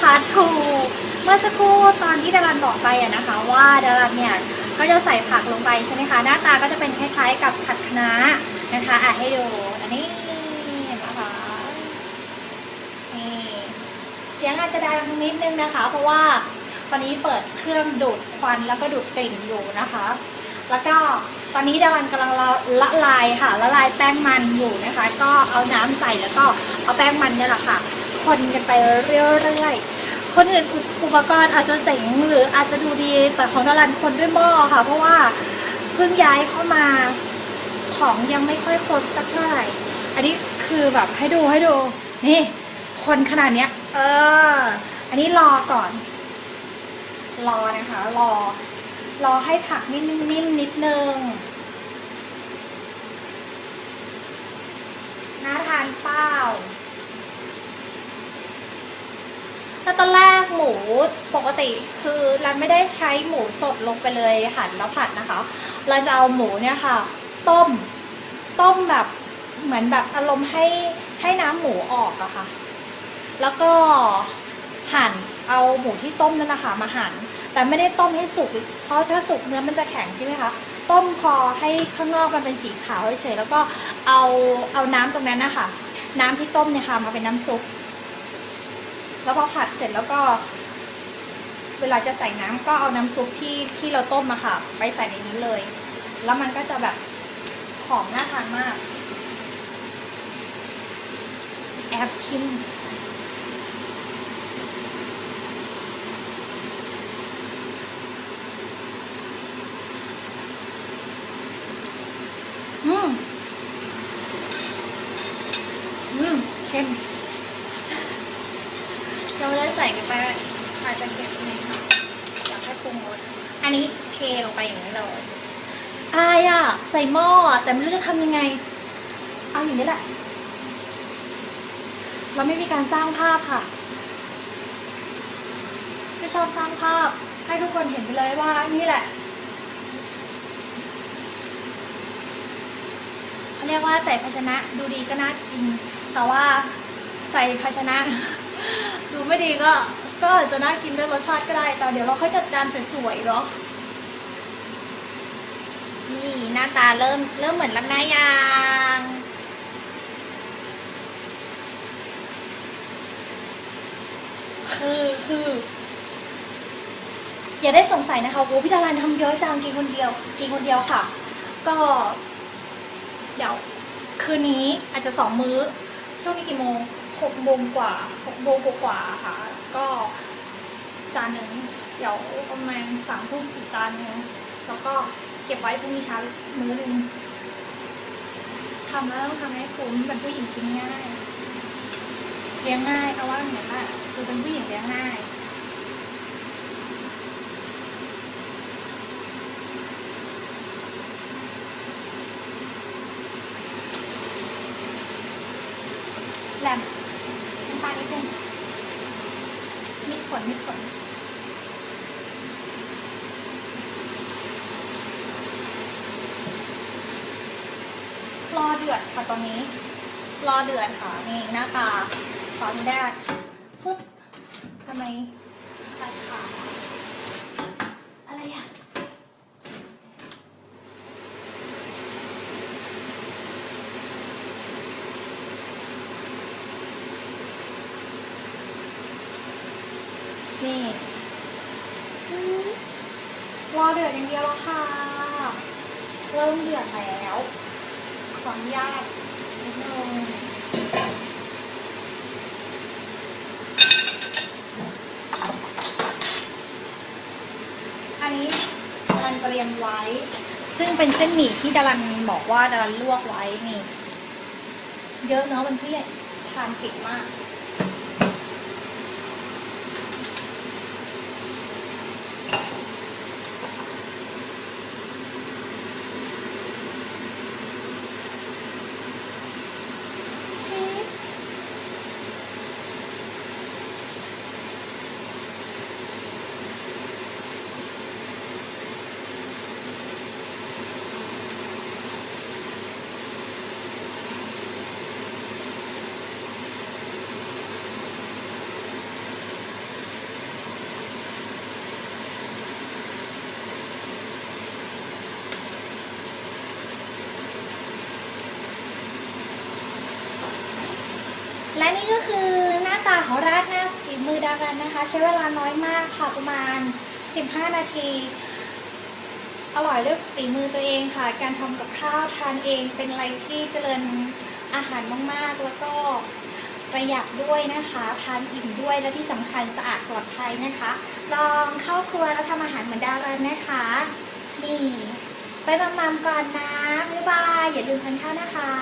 พาร์ททูเมื่อสักครู่ตอนที่ดารันบอกไปอะนะคะ ว่าดารันเนี่ยก็จะใส่ผักลงไปใช่ไหมคะ หน้าตาก็จะเป็นคล้ายๆกับผัดคะน้านะคะอะให้ดูอันนี้นะคะนี่เสียงอาจจะดังนิดนึงนะคะ เพราะว่าตอนนี้เปิดเครื่องดูดควันแล้วก็ดูดกลิ่นอยู่นะคะ แล้วก็ตอนนี้ดารันกำลังละละลายค่ะละลายแป้งมันอยู่นะคะ ก็เอาน้ำใส่แล้วก็เอาแป้งมันเนี่ยแหละค่ะ คนกันไปเรื่อยๆ คนอื่นอุอุปกรณ์อาจจะเจ๋งหรืออาจจะดูดีแต่ของดารันคนด้วยหม้อค่ะ เพราะว่าเพิ่งย้ายเข้ามาของยังไม่ค่อยครบสักเท่าไหร่ อันนี้คือแบบให้ดูให้ดู นี่คนขนาดเนี้ย เออ อันนี้รอก่อน รอนะคะ รอ รอให้ผักนิ่มๆนิดนึง น่าทานเปล่าแล้ว ตอนแรกหมูปกติคือเราไม่ได้ใช้หมูสดลงไปเลยหั่นแล้วผัดนะคะเราจะเอาหมูเนี่ยค่ะ ต้มต้มแบบเหมือนแบบอารมณ์ให้ให้น้ำหมูออกอะค่ะ แล้วก็หั่นเอาหมูที่ต้มนั่นนะคะมาหั่นแต่ไม่ได้ต้มให้สุก เพราะถ้าสุกเนื้อมันจะแข็งใช่ไหมคะต้มพอให้ข้างนอกมันเป็นสีขาวเฉยๆแล้วก็เอาเอาน้ำตรงนั้นนะคะน้ำที่ต้มเนี่ยค่ะมาเป็นน้ำซุป แล้วพอผัดเสร็จแล้วก็ เวลาจะใส่น้ำก็เอาน้ำซุปที่ที่เราต้มมาค่ะ ไปใส่ในนี้เลย แล้วมันก็จะแบบหอมน่าทานมาก แอบชิมอืม อืมเค็ม ใส่กันไปอาจจะเค็มนิดนึงค่ะอยากให้ปรุงรสอันนี้เทลงไปอย่างนี้เลยอายอะใส่หม้ออะแต่ไม่รู้จะทำยังไง เอาอย่างนี้แหละ เราไม่มีการสร้างภาพค่ะไม่ชอบสร้างภาพให้ทุกคนเห็นไปเลยว่านี่แหละเขาเรียกว่าใส่ภาชนะดูดีก็น่ากิน แต่ว่าใส่ภาชนะ ดูไม่ดีก็ก็อาจจะน่ากินด้วยรสชาติก็ได้ แต่เดี๋ยวเราค่อยจัดจานสวยๆเนาะนี่หน้าตาเริ่มเริ่มเหมือนลักหน้ายางคือคือ อย่าได้สงสัยนะคะโว้พี่ดารันทำเยอะจังกินคนเดียว กินคนเดียวค่ะ ก็ เดี๋ยว คืนนี้อาจจะสองมื้อ ช่วงนี้กี่โมง หกโมงกว่าหกโมงกว่าค่ะ ก็จานหนึ่งเดี๋ยวประมาณสามทุ่มอีกจานนึงแล้วก็เก็บไว้พรุ่งนี้เช้ามื้อหนึ่งทำแล้วต้องทำให้คุ้มเป็นผู้หญิงกินง่ายเลี้ยงง่ายเอาว่าอย่างนั้นแหละคือเป็นผู้หญิงเลี้ยงง่าย แหลมน้ำตาลนิดนึง มิดผลมิดผลรอเดือดค่ะตอนนี้ รอเดือดค่ะนี่หน้าตาขออนุญาตฟึบทำไมตัดขาอะไรอะ นี่รอเดือดอย่างเดียวแล้วค่ะ เริ่มเดือดแล้ว ขออนุญาตนิดนึงอันนี้ดารันเตรียมไว้ ซึ่งเป็นเส้นหมี่ที่ดารันบอกว่าดารันลวกไว้นี่ เยอะเนาะมันเพี่ทานเก่งมาก อ และนี่ก็คือหน้าตาของราดหน้าฝีมือดารันนะคะ ใช้เวลาน้อยมากค่ะประมาณ 15 นาที อร่อยด้วยฝีมือตัวเองค่ะ การทำกับข้าวทานเองเป็นอะไรที่เจริญอาหารมากๆ แล้วก็ประหยัดด้วยนะคะ ทานอิ่มด้วยและที่สำคัญสะอาดปลอดภัยนะคะ ลองเข้าครัวแล้วทำอาหารเหมือนดารันนะคะ นี่ไปบำมๆก่อนนะบ๊ายบายอย่าลืมทานข้าวนะคะ